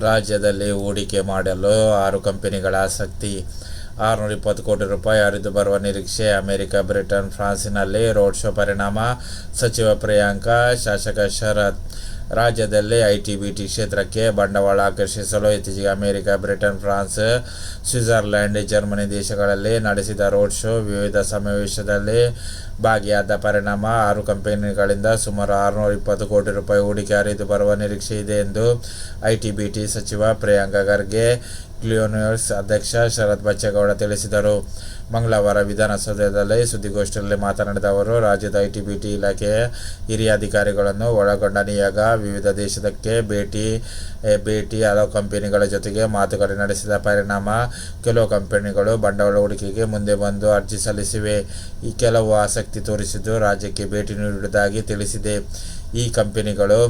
ರಾಜ್ಯದಲ್ಲಿ ಹೂಡಿಕೆ ಮಾಡಲು ಆರು ಕಂಪನಿಗಳ ಆಸಕ್ತಿ. ಆರುನೂರ ಇಪ್ಪತ್ತು ಕೋಟಿ ರೂಪಾಯಿ ಹರಿದು ಬರುವ ನಿರೀಕ್ಷೆ ಅಮೆರಿಕ, ಬ್ರಿಟನ್, ಫ್ರಾನ್ಸಿನಲ್ಲಿ ರೋಡ್ ಶೋ ಪರಿಣಾಮ. ಸಚಿವ ಪ್ರಿಯಾಂಕ, ಶಾಸಕ ಶರತ್ ರಾಜ್ಯದಲ್ಲಿ ಐಟಿ ಬಿಟಿ ಕ್ಷೇತ್ರಕ್ಕೆ ಬಂಡವಾಳ ಆಕರ್ಷಿಸಲು ಇತ್ತೀಚೆಗೆ America, Britain, France, Switzerland, Germany ದೇಶಗಳಲ್ಲಿ ನಡೆಸಿದ ರೋಡ್ ಶೋ ವಿವಿಧ ಸಮಾವೇಶದಲ್ಲಿ ಭಾಗಿಯಾದ ಪರಿಣಾಮ. ಆರು ಕಂಪನಿಗಳಿಂದ ಸುಮಾರು ಆರುನೂರ ಇಪ್ಪತ್ತು ಕೋಟಿ ರೂಪಾಯಿ ಹೂಡಿಕೆ ಹರಿದು ಬರುವ ನಿರೀಕ್ಷೆ ಇದೆ ಎಂದು ಐಟಿ ಬಿಟಿ ಸಚಿವ ಪ್ರಿಯಾಂಕ ಖರ್ಗೆ ಕ್ಲಿಯೋನಿವರ್ಸ್ ಅಧ್ಯಕ್ಷ ಶರತ್ ಬಚ್ಚೇಗೌಡ ತಿಳಿಸಿದರು. ಮಂಗಳವಾರ ವಿಧಾನಸೌಧದಲ್ಲಿ ಸುದ್ದಿಗೋಷ್ಠಿಯಲ್ಲಿ ಮಾತನಾಡಿದ ಅವರು, ರಾಜ್ಯದ ಐಟಿ ಬಿಟಿ ಇಲಾಖೆಯ ಹಿರಿಯ ಅಧಿಕಾರಿಗಳನ್ನು ಒಳಗೊಂಡ ನಿಯೋಗ ವಿವಿಧ ದೇಶಕ್ಕೆ ಭೇಟಿ ಭೇಟಿ ಹಲವು ಕಂಪನಿಗಳ ಜೊತೆಗೆ ಮಾತುಕತೆ ನಡೆಸಿದ ಪರಿಣಾಮ ಕೆಲವು ಕಂಪನಿಗಳು ಬಂಡವಾಳ ಹೂಡಿಕೆಗೆ ಮುಂದೆ ಬಂದು ಅರ್ಜಿ ಸಲ್ಲಿಸಿವೆ. ಈ ಕೆಲವು ಆಸಕ್ತಿ ತೋರಿಸಿದ್ದು ರಾಜ್ಯಕ್ಕೆ ಭೇಟಿ ನೀಡುವುದಾಗಿ ತಿಳಿಸಿದೆ. ಈ ಕಂಪನಿಗಳು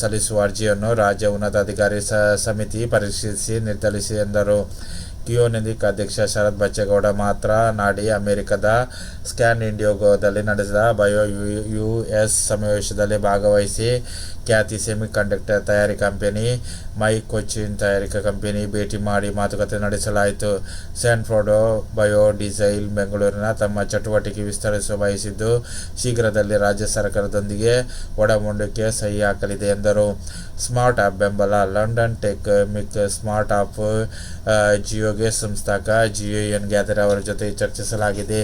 ಸಲ್ಲಿಸುವ ಅರ್ಜಿಯನ್ನು ರಾಜ್ಯ ಉನ್ನತಾಧಿಕಾರಿ ಸಮಿತಿ ಪರಿಶೀಲಿಸಿ ನಿರ್ಧರಿಸಿ ಎಂದರು. ಕಿಯೋನಿಕ್ ಅಧ್ಯಕ್ಷ ಶರತ್ ಬಚ್ಚೇಗೌಡ ಮಾತ್ರ ನಾಡಿ ಅಮೆರಿಕದ ಸ್ಕ್ಯಾನ್ ಇಂಡಿಯೋಗೋದಲ್ಲಿ ನಡೆಸಿದ ಬಯೋ ಯು ಎಸ್ ಸಮಾವೇಶದಲ್ಲಿ ಭಾಗವಹಿಸಿ ಖ್ಯಾತಿ ಸೆಮಿಕಂಡಕ್ಟರ್ ತಯಾರಿ ಕಂಪನಿ ಮೈ ಕೊಚ್ಚಿನ್ ತಯಾರಿಕಾ ಕಂಪನಿ ಭೇಟಿ ಮಾಡಿ ಮಾತುಕತೆ ನಡೆಸಲಾಯಿತು. ಸ್ಯಾನ್ಫೋರ್ಡೋ ಬಯೋ ಡೀಸೈಲ್ ಬೆಂಗಳೂರಿನ ತಮ್ಮ ಚಟುವಟಿಕೆ ವಿಸ್ತರಿಸಲು ಬಯಸಿದ್ದು ಶೀಘ್ರದಲ್ಲಿ ರಾಜ್ಯ ಸರ್ಕಾರದೊಂದಿಗೆ ಒಡಮುಂಡಕ್ಕೆ ಸಹಿ ಹಾಕಲಿದೆ ಎಂದರು. ಸ್ಮಾರ್ಟ್ ಆಪ್ ಬೆಂಬಲ ಲಂಡನ್ ಟೆಕ್ ಮಿಕ್ ಸ್ಮಾರ್ಟ್ ಆಪ್ ಆ, ಜಿಯೋಗೆ ಸಂಸ್ಥಾಕ ಜಿಯೋ ಎನ್ ಗ್ಯಾದರ್ ಅವರ ಜೊತೆ ಚರ್ಚಿಸಲಾಗಿದೆ.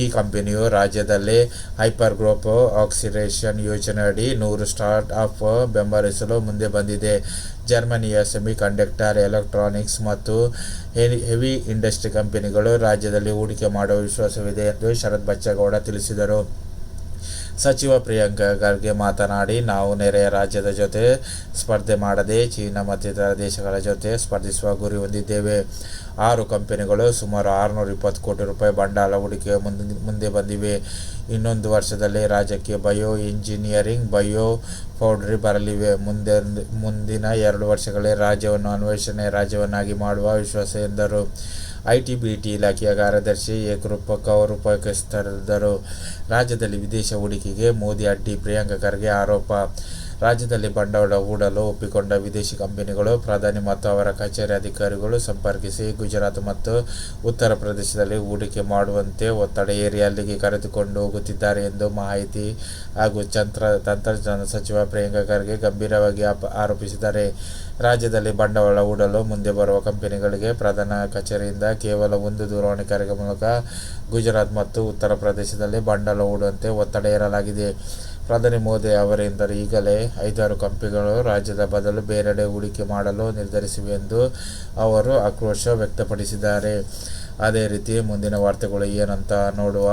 ಈ ಕಂಪನಿಯು ರಾಜ್ಯದಲ್ಲಿ ಹೈಪರ್ ಗ್ರೋಪ್ ಆಕ್ಸಿಡೇಷನ್ ಯೋಜನೆಯಡಿ ನೂರು ಸ್ಟಾರ್ಟ್ ಅಪ್ ಬೆಂಬಲಿಸಲು ಮುಂದೆ ಬಂದಿದೆ. ಜರ್ಮನಿಯ ಸೆಮಿಕಂಡಕ್ಟರ್, ಎಲೆಕ್ಟ್ರಾನಿಕ್ಸ್ ಮತ್ತು ಹೆವಿ ಇಂಡಸ್ಟ್ರಿ ಕಂಪನಿಗಳು ರಾಜ್ಯದಲ್ಲಿ ಹೂಡಿಕೆ ಮಾಡುವ ವಿಶ್ವಾಸವಿದೆ ಎಂದು ಶರತ್ ಬಚ್ಚೇಗೌಡ ತಿಳಿಸಿದರು. ಸಚಿವ ಪ್ರಿಯಾಂಕ ಖರ್ಗೆ ಮಾತನಾಡಿ, ನಾವು ನೆರೆಯ ರಾಜ್ಯದ ಜೊತೆ ಸ್ಪರ್ಧೆ ಮಾಡದೆ, ಚೀನಾ ಮತ್ತಿತರ ದೇಶಗಳ ಜೊತೆ ಸ್ಪರ್ಧಿಸುವ ಗುರಿ ಹೊಂದಿದ್ದೇವೆ. ಆರು ಕಂಪನಿಗಳು ಸುಮಾರು ಆರುನೂರ ಇಪ್ಪತ್ತು ಕೋಟಿ ರೂಪಾಯಿ ಬಂಡವಾಳ ಹೂಡಿಕೆ ಮುಂದೆ ಮುಂದೆ ಬಂದಿವೆ. ಇನ್ನೊಂದು ವರ್ಷದಲ್ಲಿ ರಾಜ್ಯಕ್ಕೆ ಬಯೋ ಇಂಜಿನಿಯರಿಂಗ್, ಬಯೋ ಪೌಡ್ರಿ ಬರಲಿವೆ. ಮುಂದೆ, ಮುಂದಿನ ಎರಡು ವರ್ಷಗಳಲ್ಲಿ ರಾಜ್ಯವನ್ನು ಅನ್ವೇಷಣೆ ರಾಜ್ಯವನ್ನಾಗಿ ಮಾಡುವ ವಿಶ್ವಾಸ ಎಂದರು. ಐಟಿ ಬಿಟಿ ಇಲಾಖೆಯ ಕಾರ್ಯದರ್ಶಿ ಏಕರೂಪ ಅವರು ಉಪಸ್ಥಿತರಿದ್ದರು. ರಾಜ್ಯದಲ್ಲಿ ವಿದೇಶ ಹೂಡಿಕೆಗೆ ಮೋದಿ ಅಡ್ಡಿ, ಪ್ರಿಯಾಂಕ ಖರ್ಗೆ ಆರೋಪ. ರಾಜ್ಯದಲ್ಲಿ ಬಂಡವಾಳ ಹೂಡಲು ಒಪ್ಪಿಕೊಂಡ ವಿದೇಶಿ ಕಂಪನಿಗಳು, ಪ್ರಧಾನಿ ಮತ್ತು ಅವರ ಕಚೇರಿ ಅಧಿಕಾರಿಗಳು ಸಂಪರ್ಕಿಸಿ ಗುಜರಾತ್ ಮತ್ತು ಉತ್ತರ ಪ್ರದೇಶದಲ್ಲಿ ಹೂಡಿಕೆ ಮಾಡುವಂತೆ ಒತ್ತಡ ಏರಿ ಅಲ್ಲಿಗೆ ಕರೆದುಕೊಂಡು ಹೋಗುತ್ತಿದ್ದಾರೆ ಎಂದು ಮಾಹಿತಿ ಹಾಗೂ ಚಂತ್ರ, ತಂತ್ರಜ್ಞಾನ ಸಚಿವ ಪ್ರಿಯಾಂಕ ಖರ್ಗೆ ಗಂಭೀರವಾಗಿ ಆರೋಪಿಸಿದ್ದಾರೆ. ರಾಜ್ಯದಲ್ಲಿ ಬಂಡವಾಳ ಹೂಡಲು ಮುಂದೆ ಬರುವ ಕಂಪನಿಗಳಿಗೆ ಪ್ರಧಾನ ಕಚೇರಿಯಿಂದ ಕೇವಲ ಒಂದು ದೂರವಾಣಿ ಕರೆಗೆ ಮೂಲಕ ಗುಜರಾತ್ ಮತ್ತು ಉತ್ತರ ಪ್ರದೇಶದಲ್ಲಿ ಬಂಡವಾಳ ಹೂಡುವಂತೆ ಒತ್ತಡ ಹೇರಲಾಗಿದೆ. ಪ್ರಧಾನಿ ಮೋದಿ ಅವರಿಂದ ಈಗಲೇ ಐದಾರು ಕಂಪನಿಗಳು ರಾಜ್ಯದ ಬದಲು ಬೇರೆಡೆ ಹೂಡಿಕೆ ಮಾಡಲು ನಿರ್ಧರಿಸಿವೆ ಎಂದು ಅವರು ಆಕ್ರೋಶ ವ್ಯಕ್ತಪಡಿಸಿದ್ದಾರೆ. ಅದೇ ರೀತಿ ಮುಂದಿನ ವಾರ್ತೆಗಳು ಏನಂತ ನೋಡುವ